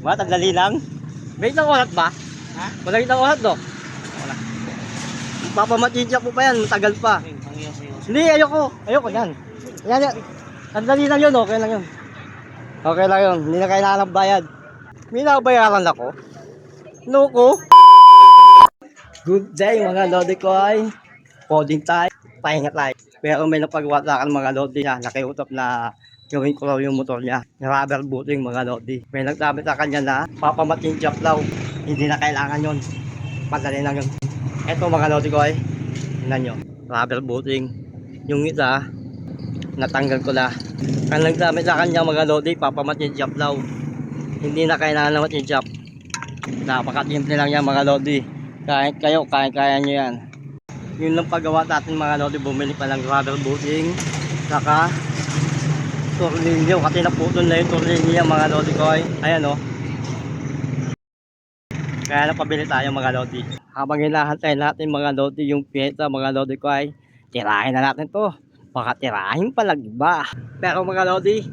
Ba, tandali lang. May isang oras ba? Ha? Wala isang oras, no? Wala. Papamatinja po pa yan, matagal pa. Ang ang. Hindi, ayoko. Ayoko yan. Yan, yan. Sandali lang yun, okay lang yun. Okay lang yun, hindi na kailangan ng bayad. May nakabayaran ako. Loko. Good day mga lodi ko ay. Coding tayo, pahinga tayo. Pero may napagawa sa akin mga lodi na nakiutap na gawin ko raw yung motor niya. Rubber booting mga lodi. May nagsabi sa kanya na papamating job daw. Hindi na kailangan yun. Madali lang yun. Eto mga lodi ko ay. Tingnan nyo. Rubber booting. Yung isa, natanggal ko na. Ang nagsabi sa kanya mga lodi, papamatin job daw. Hindi na kailangan naman yung job. Napakatimple lang yan mga lodi. Kahit kayo, kaya-kaya nyo yan. Yun lang paggawa natin mga lodi, bumili pa ng rubber booting. Saka, tornilyo. Kasi naputol na yung tornilyo mga lodi ko ay. Ayan o. Kaya napabili tayo mga lodi. Habang hinahantay natin mga lodi yung pyesa mga lodi ko ay tirahin na natin to. Baka tirahin pa lang iba. Pero mga lodi,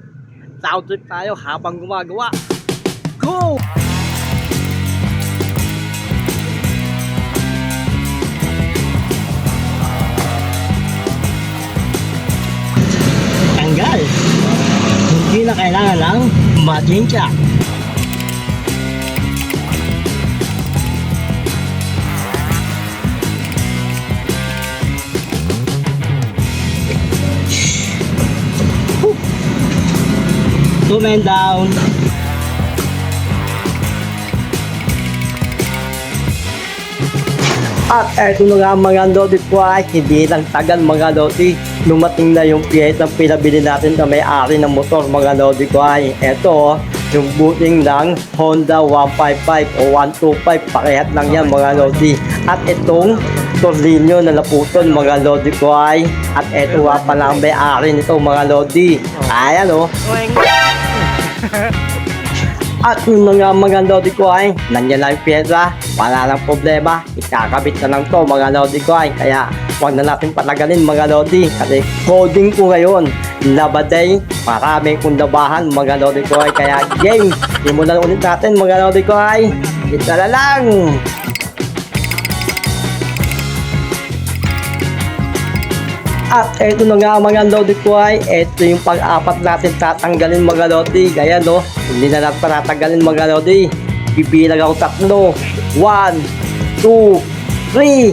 sound trip tayo habang gumagawa. Go! Kailangan ng matensya. Two men down. At eto na nga mga lodi po ay hindi lang tagal mga lodi. Lumating na yung piyesa pinabili natin na may-ari ng motor mga lodi ko ay. Eto yung booting ng Honda 155 o 125 parehat lang yan mga lodi. At itong tornilyo na naputol mga lodi ko ay. At eto nga pala ang may-ari nito mga lodi. Ayan o. At yung mga mga lodi ko ay, nandiyan lang yung pyesa, wala lang problema, ikakabit na lang to mga lodi ko ay, kaya huwag na natin patagalin mga lodi, kasi coding ko ngayon, labaday, marami kong labahan mga lodi ko ay, kaya game, simulan ulit natin mga lodi ko ay, kita na lang! At eto na nga mga lodi ko ay, eto yung pang-apat natin tatanggalin mga lodi. Kaya no, hindi na natin patatanggalin mga lodi. Bibilang ako tatlo. One, two, three,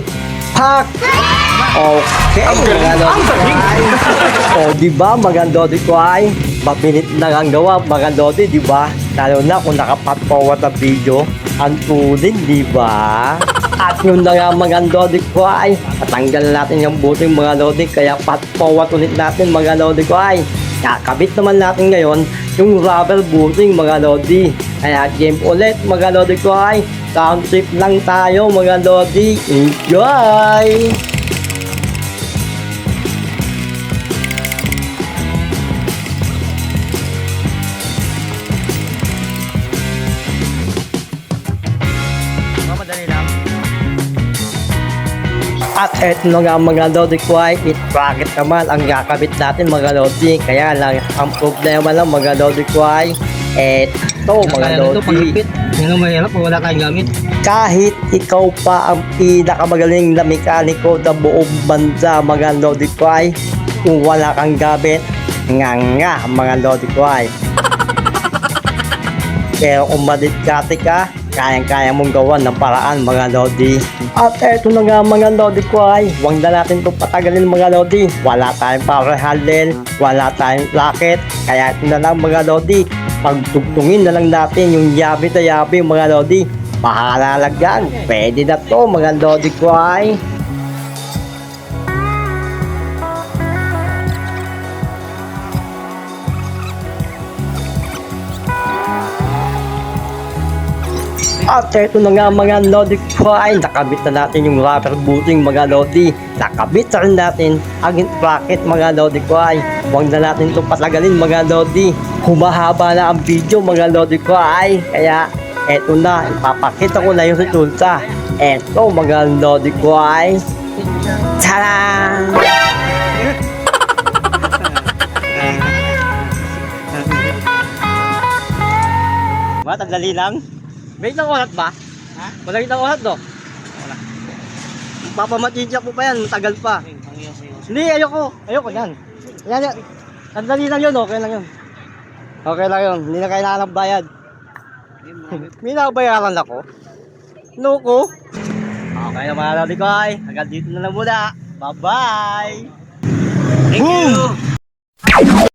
pack! Okay, mga lodi ko ay. O, di ba mga lodi ko ay, mabilit lang ang gawa mga lodi, di ba? Lalo na kung nakapat forward ang video, ang tulin, di ba? At yun na nga mga lodi ko ay, tatanggal natin yung buting mga lodi, kaya pat forward ulit natin mga lodi ko ay. Kakabit naman natin ngayon yung rubber booting mga lodi. Kaya game ulit mga lodi ko ay, sound trip lang tayo mga lodi. Enjoy! At eto na nga mga lodi ko ay it bracket naman ang kakabit natin mga lodi. Kaya lang ang problema lang mga lodi ko ay eto mga lodi. Yan ang mahirap wala tayong gamit. Kahit ikaw pa ang pinakamagaling na mekaniko sa buong bansa mga lodi ko ay kung wala kang gamit nga nga mga lodi ko ay. Pero kung madiskarte ka, kayang-kaya mong gawan ng paraan mga lodi. At eto na nga mga lodi ko ay, huwag na natin itong patagalin mga lodi. Wala tayong power handle, wala tayong racket, kaya ito na lang mga lodi. Pagtugtungin na lang natin yung yabi na yabi mga lodi. Yan. Pwede na to mga lodi ko ay. At eto na nga mga lodi ko ay nakabit na natin yung rubber booting mga lodi. Nakabit na rin natin ang bracket mga lodi ko ay. Huwag na natin itong patagalin mga lodi. Humahaba na ang video mga lodi ko ay. Kaya eto na, ipapakita ko na yung resulta. Eto mga lodi ko ay. Tara! Ba, What? Ang dali lang? May isang oras ba? Ha? Wala isang oras, no? Wala. Papamatinsiyak mo pa yan, tagal pa. Ang. Hindi, ayoko. Ayoko yan. Yan, yan. Ang dali lang yun, okay lang yun. Okay lang yun, hindi na kailangan ng bayad. May nabayaran ako. Loko. Okay na mga lodi ko ay. Hanggang dito na lang muna. Bye-bye. Thank you.